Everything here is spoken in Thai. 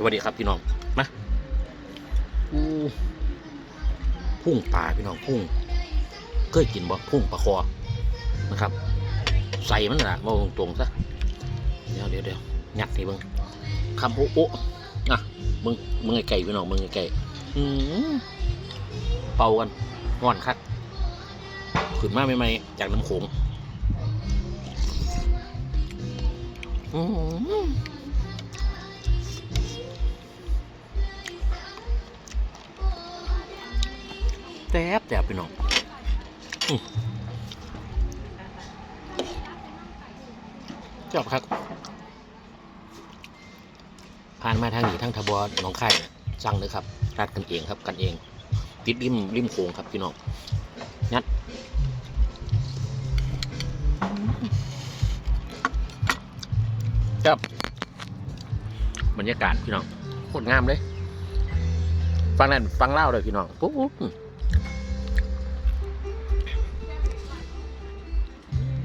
สวัสดีครับพี่น้องมาอู้พุ่งปลาพี่น้องพุ่งเคยกินบ่พุ่งปลาคอนะครับ ใส่มันละมาตรงๆซะเดี๋ยวเดี๋ยวเดี๋ยวยัดให้เบิ่งคำโอ้โอะอะมึงมึงไอ้ไก่พี่น้องมึงไอ้ไก่อืมเป่ากันง่อนคักขึ้นมาใหม่ๆจากน้ำโขง แซ่บแซ่บพี่น้องอืมชอบครับ ผ่านมาทางนี้ทางทบวหนองคายสั่งเลยครับรัดกันเองครับกันเอง ติดริมริมโขงครับพี่น้องนัดครับบรรยากาศพี่น้องโคตรงามเลย ฟังนั่นฟังเล่าเลยพี่น้องปุ๊บ